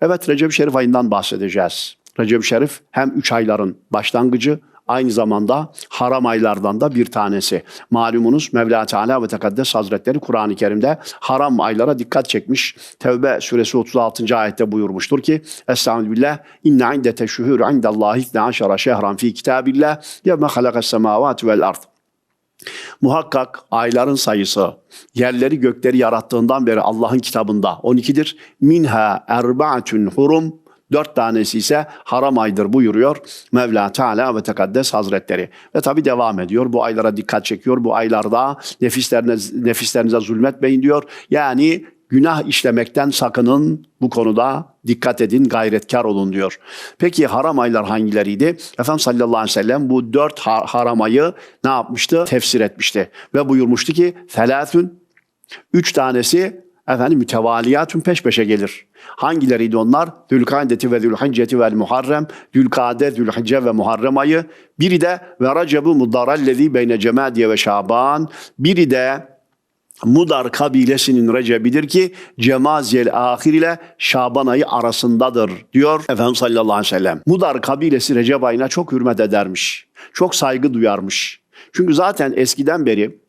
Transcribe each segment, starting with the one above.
Evet Recep Şerif ayından bahsedeceğiz. Recep Şerif hem üç ayların başlangıcı aynı zamanda haram aylardan da bir tanesi. Malumunuz Mevla Teala ve Tekaddes Hazretleri Kur'an-ı Kerim'de haram aylara dikkat çekmiş. Tevbe suresi 36. ayette buyurmuştur ki Estağfirullah inne indete şuhur indallahi 12 şehran fi kitabillah yevme halakas semavati vel ard. Muhakkak ayların sayısı yerleri gökleri yarattığından beri Allah'ın kitabında 12'dir. Minha erbaatun hurum Dört tanesi ise haram aydır buyuruyor Mevla Teala ve Tekaddes Hazretleri. Ve tabi devam ediyor. Bu aylara dikkat çekiyor. Bu aylarda nefislerinize, nefislerinize zulmetmeyin diyor. Yani günah işlemekten sakının bu konuda dikkat edin, gayretkar olun diyor. Peki haram aylar hangileriydi? Efendimiz sallallahu aleyhi ve sellem bu dört har- haram ayı ne yapmıştı? Tefsir etmişti. Ve buyurmuştu ki, felâthün, üç tanesi efendim mütevaliyatun peş peşe gelir. Hangileriydi onlar? Zülkadeti ve Zülhicceti ve Muharrem, Zülkade, Zülhicce ve Muharrem ayı. Biri de ve Recep'u mudarallezi beyne Cemadiye ve Şaban. Biri de Mudar kabilesinin Recep'idir ki Cemaziyel ahir ile Şaban ayı arasındadır diyor Efendimiz sallallahu aleyhi ve sellem. Mudar kabilesi Recep ayına çok hürmet edermiş. Çok saygı duyarmış. Çünkü zaten eskiden beri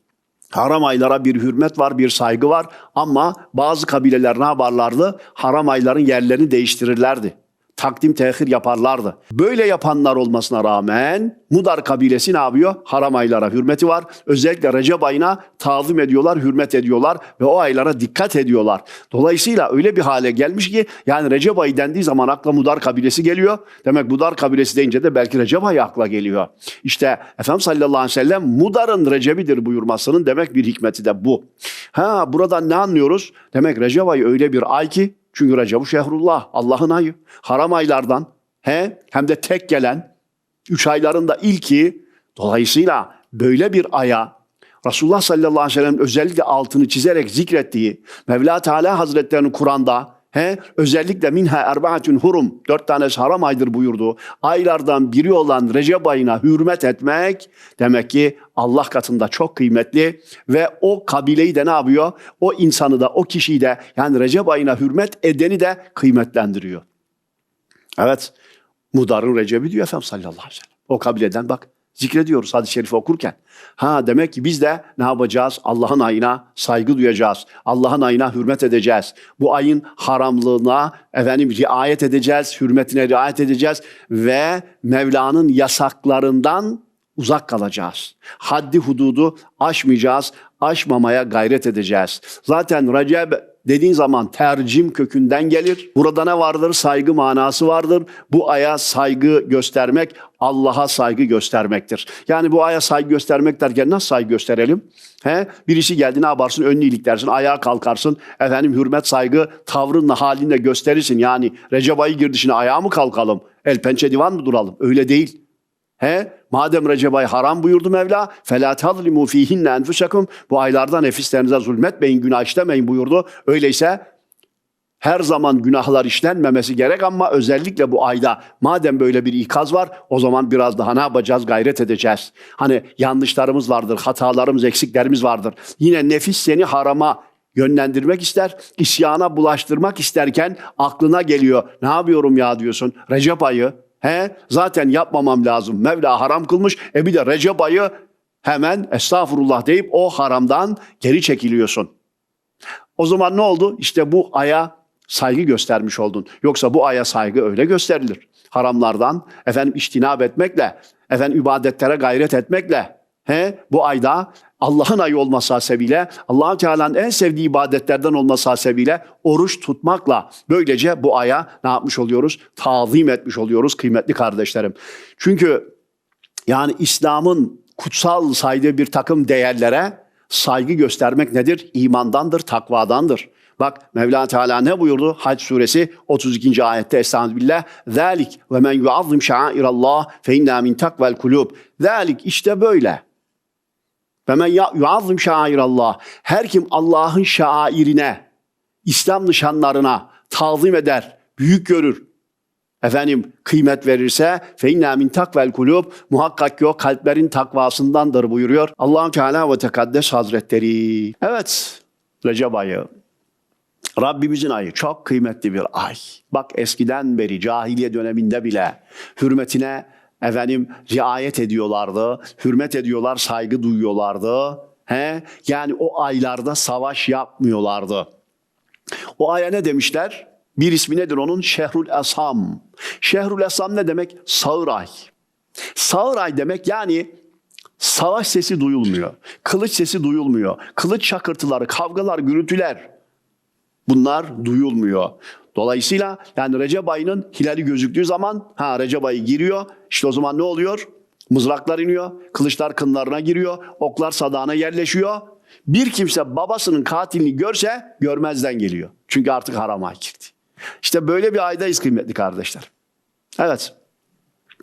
Haram aylara bir hürmet var, bir saygı var ama bazı kabileler ne yaparlardı? Haram ayların yerlerini değiştirirlerdi. Takdim tehir yaparlardı. Böyle yapanlar olmasına rağmen Mudar kabilesi ne yapıyor? Haram aylara hürmeti var. Özellikle Recep ayına tazim ediyorlar, hürmet ediyorlar ve o aylara dikkat ediyorlar. Dolayısıyla öyle bir hale gelmiş ki yani Recep ayı dendiği zaman akla Mudar kabilesi geliyor. Demek Mudar kabilesi deyince de belki Recep ayı akla geliyor. İşte Efendimiz sallallahu aleyhi ve sellem Mudar'ın Recep'idir buyurmasının demek bir hikmeti de bu. Ha buradan ne anlıyoruz? Demek Recep ayı öyle bir ay ki çünkü Recep-u Şehrullah Allah'ın ayı. Haram aylardan he hem de tek gelen üç ayların da ilki dolayısıyla böyle bir aya Resulullah sallallahu aleyhi ve sellem özellikle altını çizerek zikrettiği Mevla Teala Hazretlerinin Kur'an'da he, özellikle minha erbaatun hurum dört tanesi haram aydır buyurdu. Aylardan biri olan Recep ayına hürmet etmek demek ki Allah katında çok kıymetli ve o kabileyi de ne yapıyor? O insanı da o kişiyi de yani Recep ayına hürmet edeni de kıymetlendiriyor. Evet Mudar'ın Recep'i diyor Efendimiz sallallahu aleyhi ve sellem. O kabileden bak zikrediyoruz hadis-i şerifi okurken. Ha demek ki biz de ne yapacağız? Allah'ın ayına saygı duyacağız. Allah'ın ayına hürmet edeceğiz. Bu ayın haramlığına efendim riayet edeceğiz, hürmetine riayet edeceğiz ve Mevla'nın yasaklarından uzak kalacağız. Haddi hududu aşmayacağız, aşmamaya gayret edeceğiz. Zaten Recep dediğin zaman tercim kökünden gelir. Burada ne vardır? Saygı manası vardır. Bu aya saygı göstermek Allah'a saygı göstermektir. Yani bu aya saygı göstermek derken nasıl saygı gösterelim? He? Birisi geldi ne yaparsın? Önünü iliklersin, ayağa kalkarsın. Efendim hürmet, saygı tavrınla, halinle gösterirsin. Yani Recep ayı girdi şimdi ayağa mı kalkalım? El pençe divan mı duralım? Öyle değil. He? Madem Recep ayı haram buyurdu Mevla, فَلَا تَظْلِمُوا ف۪يهِنَّ اَنْفُسَكُمْ Bu aylarda nefislerinize zulmetmeyin, günah işlemeyin buyurdu. Öyleyse her zaman günahlar işlenmemesi gerek ama özellikle bu ayda madem böyle bir ikaz var o zaman biraz daha ne yapacağız gayret edeceğiz. Hani yanlışlarımız vardır, hatalarımız, eksiklerimiz vardır. Yine nefis seni harama yönlendirmek ister, isyana bulaştırmak isterken aklına geliyor. Ne yapıyorum ya diyorsun. Recep ayı, he zaten yapmamam lazım. Mevla haram kılmış. E bir de Recep ayı hemen estağfurullah deyip o haramdan geri çekiliyorsun. O zaman ne oldu? İşte bu aya saygı göstermiş oldun. Yoksa bu aya saygı öyle gösterilir. Haramlardan efendim iştinab etmekle, efendim ibadetlere gayret etmekle, he bu ayda Allah'ın ayı olması hasebiyle, allah Teala'nın en sevdiği ibadetlerden olması hasebiyle oruç tutmakla böylece bu aya ne yapmış oluyoruz? Tazim etmiş oluyoruz kıymetli kardeşlerim. Çünkü yani İslam'ın kutsal saydığı bir takım değerlere saygı göstermek nedir? İmandandır, takvadandır. Bak Mevla Teala ne buyurdu? Hac suresi 32. ayette Estağfirullah. Zalik ve men yuazzim şairallah fe inna min takvel kulub. Zalik işte böyle. Ve men yuazzim şairallah. Her kim Allah'ın şairine, İslam nişanlarına tazim eder, büyük görür, efendim kıymet verirse fe inna min takvel kulub muhakkak o kalplerin takvasındandır buyuruyor. Allah Teala ve Tekaddes Hazretleri. Evet Recep ayı Rabbimizin ayı çok kıymetli bir ay. Bak eskiden beri cahiliye döneminde bile hürmetine efendim riayet ediyorlardı. Hürmet ediyorlar, saygı duyuyorlardı. He? Yani o aylarda savaş yapmıyorlardı. O aya ne demişler? Bir ismi nedir onun? Şehrul Esam. Şehrul Esam ne demek? Sağır ay. Sağır ay demek yani savaş sesi duyulmuyor. Kılıç sesi duyulmuyor. Kılıç şakırtıları, kavgalar, gürültüler bunlar duyulmuyor. Dolayısıyla yani Recep ayının hilali gözüktüğü zaman ha Recep ayı giriyor. İşte o zaman ne oluyor? Mızraklar iniyor, kılıçlar kınlarına giriyor, oklar sadağına yerleşiyor. Bir kimse babasının katilini görse görmezden geliyor. Çünkü artık harama girdi. İşte böyle bir aydayız kıymetli kardeşler. Evet.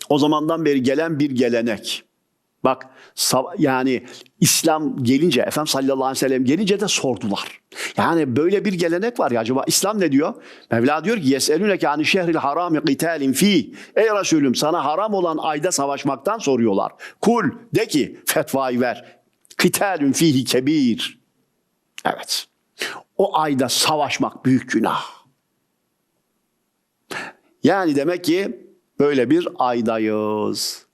O zamandan beri gelen bir gelenek. Bak yani İslam gelince Efendimiz sallallahu aleyhi ve sellem gelince de sordular. Yani böyle bir gelenek var ya acaba İslam ne diyor? Mevla diyor ki yeselûneke ani şehril harami qitalin fi. Ey Resulüm sana haram olan ayda savaşmaktan soruyorlar. Kul de ki fetvayı ver. Qitalun fihi kebir. Evet. O ayda savaşmak büyük günah. Yani demek ki böyle bir aydayız.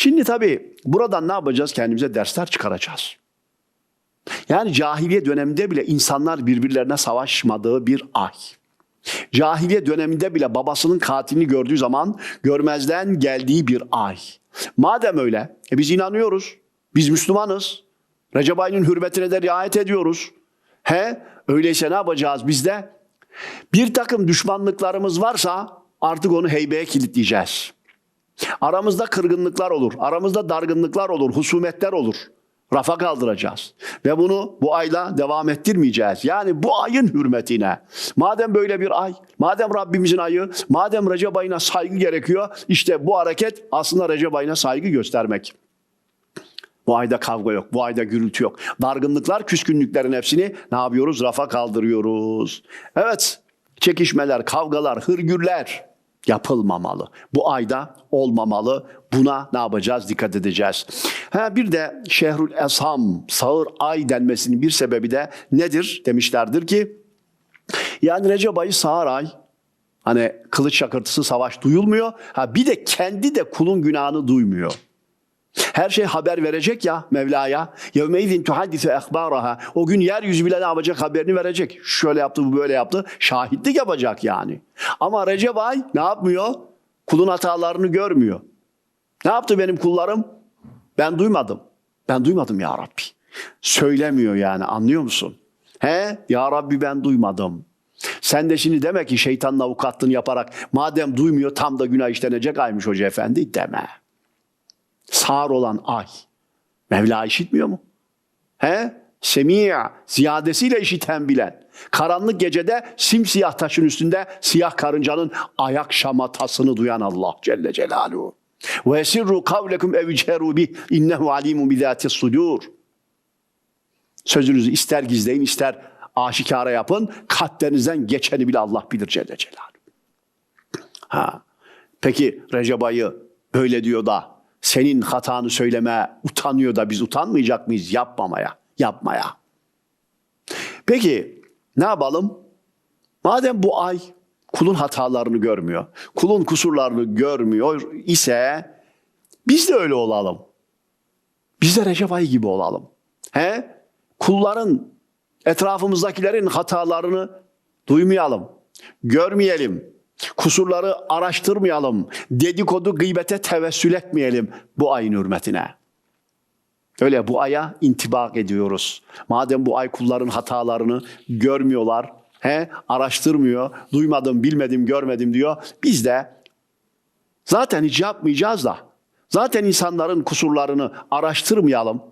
Şimdi tabii buradan ne yapacağız? Kendimize dersler çıkaracağız. Yani cahiliye döneminde bile insanlar birbirlerine savaşmadığı bir ay. Cahiliye döneminde bile babasının katilini gördüğü zaman görmezden geldiği bir ay. Madem öyle, e biz inanıyoruz. Biz Müslümanız. Recep ayının hürmetine de riayet ediyoruz. He? Öyleyse ne yapacağız biz de? Bir takım düşmanlıklarımız varsa artık onu heybeye kilitleyeceğiz. Aramızda kırgınlıklar olur, aramızda dargınlıklar olur, husumetler olur. Rafa kaldıracağız. Ve bunu bu ayla devam ettirmeyeceğiz. Yani bu ayın hürmetine. Madem böyle bir ay, madem Rabbimizin ayı, madem Recep ayına saygı gerekiyor, işte bu hareket aslında Recep ayına saygı göstermek. Bu ayda kavga yok, bu ayda gürültü yok. Dargınlıklar, küskünlüklerin hepsini ne yapıyoruz? Rafa kaldırıyoruz. Evet, çekişmeler, kavgalar, hırgürler yapılmamalı. Bu ayda olmamalı. Buna ne yapacağız? Dikkat edeceğiz. Ha bir de Şehrül Esham, sağır ay denmesinin bir sebebi de nedir? Demişlerdir ki yani Recep ayı sağır ay. Hani kılıç şakırtısı savaş duyulmuyor. Ha bir de kendi de kulun günahını duymuyor. Her şey haber verecek ya Mevla'ya. Yevmeydin tuhaddise ehbaraha. O gün yeryüzü bile ne yapacak haberini verecek. Şöyle yaptı bu böyle yaptı. Şahitlik yapacak yani. Ama Recep ay ne yapmıyor? Kulun hatalarını görmüyor. Ne yaptı benim kullarım? Ben duymadım. Ben duymadım ya Rabbi. Söylemiyor yani anlıyor musun? He? Ya Rabbi ben duymadım. Sen de şimdi deme ki şeytanın avukatlığını yaparak madem duymuyor tam da günah işlenecek aymış hoca efendi deme sağır olan ay. Mevla işitmiyor mu? He? Semi'a, ziyadesiyle işiten bilen. Karanlık gecede simsiyah taşın üstünde siyah karıncanın ayak şamatasını duyan Allah Celle Celaluhu. Ve esirru kavlekum ev ceru bih innehu alimun bizatis sudur. Sözünüzü ister gizleyin ister aşikara yapın. Kalplerinizden geçeni bile Allah bilir Celle Celaluhu. Ha. Peki Recep ayı böyle diyor da senin hatanı söyleme utanıyor da biz utanmayacak mıyız yapmamaya, yapmaya? Peki ne yapalım? Madem bu ay kulun hatalarını görmüyor, kulun kusurlarını görmüyor ise biz de öyle olalım. Biz de Recep ayı gibi olalım. He? Kulların, etrafımızdakilerin hatalarını duymayalım, görmeyelim. Kusurları araştırmayalım. Dedikodu, gıybete tevessül etmeyelim bu ayın hürmetine. Öyle bu aya intibak ediyoruz. Madem bu ay kulların hatalarını görmüyorlar, he, araştırmıyor, duymadım, bilmedim, görmedim diyor. Biz de zaten hiç yapmayacağız da, zaten insanların kusurlarını araştırmayalım.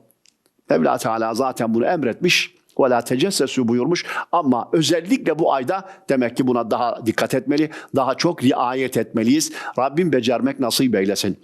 Mevla Teala zaten bunu emretmiş ve la tecessesu buyurmuş. Ama özellikle bu ayda demek ki buna daha dikkat etmeli, daha çok riayet etmeliyiz. Rabbim becermek nasip eylesin.